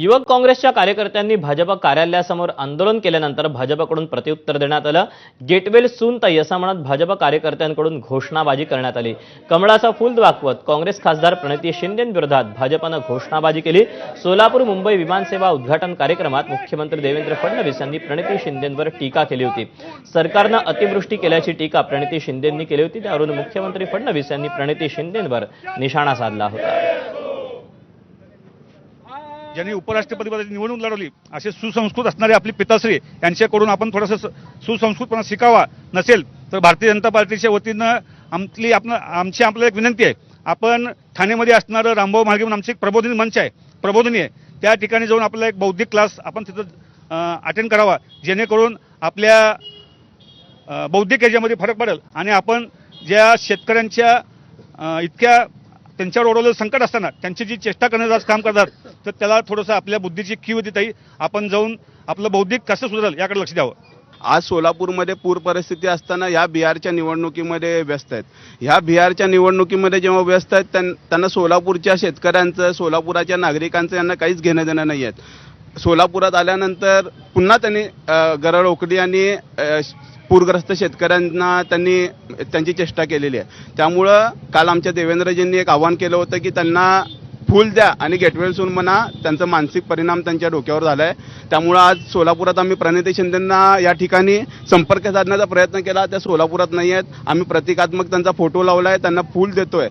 युवक काँग्रेसच्या कार्यकर्त्यांनी भाजप कार्यालयासमोर आंदोलन केल्यानंतर भाजपकडून प्रत्युत्तर देण्यात आलं. गेटवेल सून ताई असं म्हणत भाजप कार्यकर्त्यांकडून घोषणाबाजी करण्यात आली. कमळाचा फुल दाखवत काँग्रेस खासदार प्रणिती शिंदेविरोधात भाजपनं घोषणाबाजी केली. सोलापूर मुंबई विमानसेवा उद्घाटन कार्यक्रमात मुख्यमंत्री देवेंद्र फडणवीस यांनी प्रणिती शिंदेंवर टीका केली होती. सरकारनं अतिवृष्टी केल्याची टीका प्रणिती शिंदेंनी केली होती. त्यावरून मुख्यमंत्री फडणवीस यांनी प्रणिती शिंदेंवर निशाणा साधला होता. ज्यांनी उपराष्ट्रपतीपदाची निवडणूक लढवली असे सुसंस्कृत असणारे आपले पिताश्री यांच्याकडून आपण थोडंसं सुसंस्कृतपणा शिकावा नसेल तर भारतीय जनता पार्टीच्या वतीनं आमची आपण आमची आपल्याला एक विनंती आहे. आपण ठाण्यामध्ये असणारं रामभाऊ म्हाळगे म्हणून आमची एक प्रबोधिनी मंच आहे प्रबोधिनी आहे. त्या ठिकाणी जाऊन आपल्याला एक बौद्धिक क्लास आपण तिथं अटेंड करावा जेणेकरून आपल्या बौद्धिक याच्यामध्ये फरक पडेल. आणि आपण ज्या शेतकऱ्यांच्या इतक्या त्यांच्यावर ओढवलेलं संकट असताना त्यांची जी चेष्टा करण्याचं काम करतात तर त्याला थोडंसं आपल्या बुद्धीची की होती ताई. आपण जाऊन आपलं बौद्धिक कसं सुधारेल याकडे लक्ष द्यावं. आज सोलापूरमध्ये पूर परिस्थिती असताना ह्या बिहारच्या निवडणुकीमध्ये व्यस्त आहेत. ह्या बिहारच्या निवडणुकीमध्ये जेव्हा व्यस्त आहेत त्यां- त्यांना सोलापूरच्या शेतकऱ्यांचं सोलापुराच्या नागरिकांचं यांना काहीच घेणं देणं नाही आहेत. सोलापुरात आल्यानंतर पुन्हा त्यांनी गरळ ओकडी आणि पूरग्रस्त शेतकऱ्यांना त्यांनी त्यांची चेष्टा केलेली आहे. त्यामुळं काल आमच्या देवेंद्रजींनी एक आवाहन केलं होतं की त्यांना फुल द्या आणि गेटवेलसून म्हणा त्यांचा मानसिक परिणाम त्यांच्या डोक्यावर झाला आहे त्यामुळं आज सोलापुरात आम्ही प्रणिती शिंदेंना या ठिकाणी संपर्क साधण्याचा प्रयत्न केला. त्या सोलापुरात नाही आहेत. आम्ही प्रतिकात्मक त्यांचा फोटो लावला आहे त्यांना फुल देतोय.